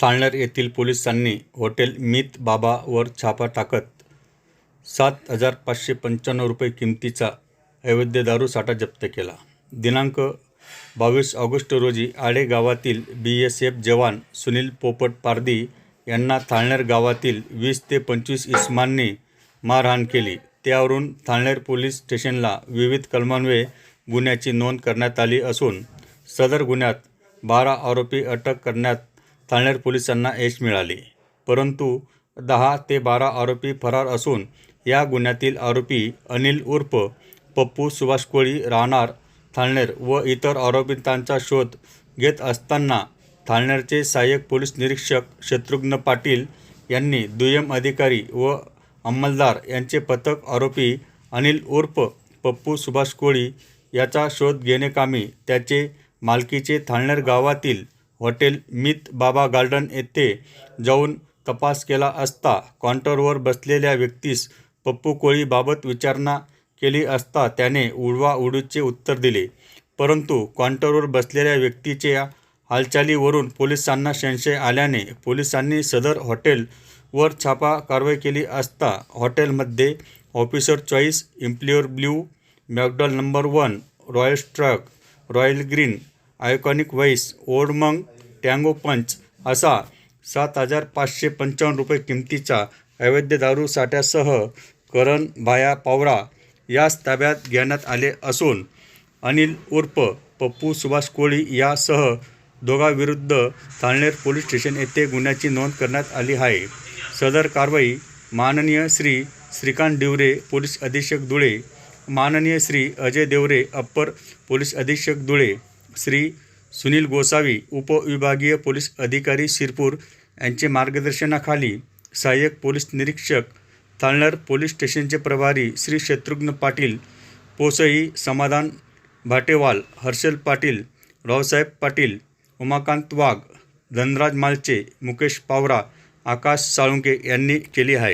थाळनेर येथील पोलिसांनी हॉटेल मित बाबावर छापा टाकत सात हजार पाचशे पंच्याण्णव रुपये किमतीचा अवैध दारू साठा जप्त केला. दिनांक बावीस ऑगस्ट रोजी आडे गावातील बी एस एफ जवान सुनील पोपट पारदी यांना थाळनेर गावातील वीस ते पंचवीस इसमांनी मारहाण केली. त्यावरून थाळनेर पोलीस स्टेशनला विविध कलमान्वये गुन्ह्याची नोंद करण्यात आली असून सदर गुन्ह्यात बारा आरोपी अटक करण्यात थाळनेर पोलिसांना यश मिळाले. परंतु दहा ते बारा आरोपी फरार असून या गुन्ह्यातील आरोपी अनिल उर्फ पप्पू सुभाष कोळी राहणार थाळनेर व इतर आरोपितांचा शोध घेत असताना थाळनेरचे सहाय्यक पोलीस निरीक्षक शत्रुघ्न पाटील यांनी दुय्यम अधिकारी व अंमलदार यांचे पथक आरोपी अनिल उर्फ पप्पू सुभाष कोळी याचा शोध घेणेकामी त्याचे मालकीचे थाळनेर गावातील हॉटेल मित बाबा गार्डन येथे जाऊन तपास केला असता काउंटरवर बसलेल्या व्यक्तीस पप्पू कोळीबाबत विचारणा केली असता त्याने उडवाउडवीचे उत्तर दिले. परंतु काउंटरवर बसलेल्या व्यक्तीच्या हालचालीवरून पोलिसांना संशय आल्याने पोलिसांनी सदर हॉटेलवर छापा कारवाई केली असता हॉटेलमध्ये officer choice imperial blue McDowell number one royal stag royal green iconic vice old monk tango punch असा सात हजार पाचशे पंचावन्न रुपये किमतीचा अवैध दारू साठ्यासह करण भाया पावरा यास ताब्यात घेण्यात आले असून अनिल उर्फ पप्पू सुभाष कोळी यासह दोघांविरुद्ध थाळनेर पोलीस स्टेशन येथे गुन्ह्याची नोंद करण्यात आली आहे. सदर कारवाई माननीय श्री श्रीकांत डिवरे पोलीस अधीक्षक धुळे माननीय श्री अजय देवरे अप्पर पोलीस अधीक्षक धुळे श्री सुनील गोसावी उपविभागीय पोलीस अधिकारी शिरपूर यांचे मार्गदर्शनाखाली सहाय्यक पोलीस निरीक्षक थाळनेर पोलीस स्टेशनचे प्रभारी श्री शत्रुघ्न पाटील पोसई समाधान भाटेवाल हर्षल पाटील रावसाहेब पाटील उमाकांत वाघ धनराज मालचे मुकेश पावरा आकाश साळुंके यांनी केली आहे.